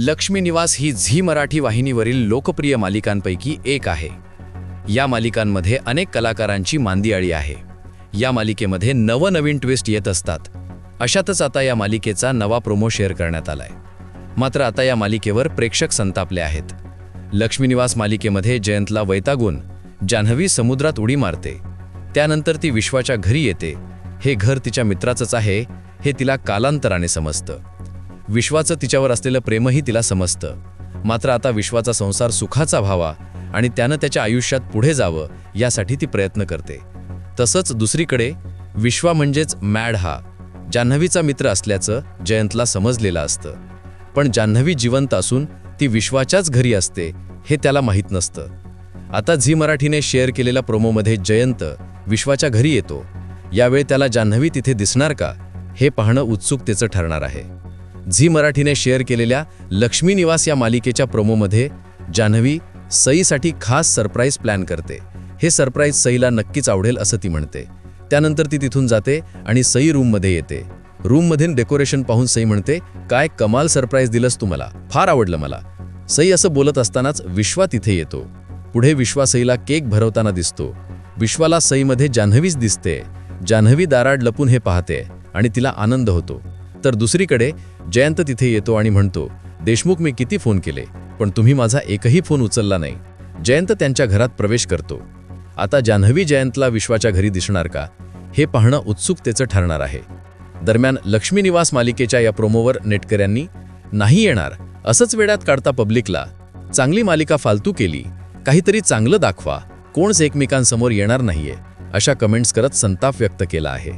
लक्ष्मी निवास ही झी मराठी वाहिनीवरील लोकप्रिय मालिकांपैकी एक आहे. या मालिकांमध्ये अनेक कलाकारांची मांदियाळी आहे. या मालिकेमध्ये नवनवीन ट्विस्ट येत असतात. अशातच आता या मालिकेचा नवा प्रोमो शेअर करण्यात आलाय. मात्र आता या मालिकेवर प्रेक्षक संतापले आहेत. लक्ष्मीनिवास मालिकेमध्ये जयंतला वैतागून जान्हवी समुद्रात उडी मारते. त्यानंतर ती विश्वाच्या घरी येते. हे घर तिच्या मित्राचंच आहे हे तिला कालांतराने समजतं. विश्वाचं तिच्यावर असलेलं प्रेमही तिला समजतं. मात्र आता विश्वाचा संसार सुखाचा व्हावा आणि त्यानं त्याच्या आयुष्यात पुढे जावं यासाठी ती प्रयत्न करते. तसंच दुसरीकडे विश्वा म्हणजेच मॅड हा जान्हवीचा मित्र असल्याचं जयंतला समजलेलं असतं. पण जान्हवी जिवंत असून ती विश्वाच्याच घरी असते हे त्याला माहीत नसतं. आता झी मराठीने शेअर केलेल्या प्रोमोमध्ये जयंत विश्वाच्या घरी येतो. यावेळी त्याला जान्हवी तिथे दिसणार का हे पाहणं उत्सुकतेचं ठरणार आहे. झी मराठीने शेअर केलेल्या लक्ष्मी निवास या मालिकेच्या प्रोमोमध्ये जान्हवी सईसाठी खास सरप्राईज प्लॅन करते. हे सरप्राईज सईला नक्कीच आवडेल असं ती म्हणते. त्यानंतर ती तिथून जाते आणि सई रूममध्ये येते. रूममधील डेकोरेशन पाहून सई म्हणते काय कमाल सरप्राईज दिलंस तू मला. फार आवडलं मला. सई असं बोलत असतानाच विश्वा तिथे येतो. पुढे विश्वा सईला केक भरवताना दिसतो. विश्वाला सईमध्ये जान्हवीच दिसते. जान्हवी दाराड लपून हे पाहते आणि तिला आनंद होतो. तर दुसरीकडे जयंत तिथे येतो आणि म्हणतो देशमुख मी किती फोन केले पण तुम्ही माझा एकही फोन उचलला नाही. जयंत त्यांच्या घरात प्रवेश करतो. आता जान्हवी जयंतला विश्वाच्या घरी दिसणार का? हे पाहणं उत्सुकतेचं ठरणार आहे. दरम्यान लक्ष्मी निवास मालिकेच्या या प्रोमोवर नेटकऱ्यांनी नाही येणार असंच वेळात काढता पब्लिकला. चांगली मालिका फालतू केली. काहीतरी चांगलं दाखवा. कोणच एकमेकांसमोर येणार नाहीये. अशा कमेंट्स करत संताप व्यक्त केला आहे.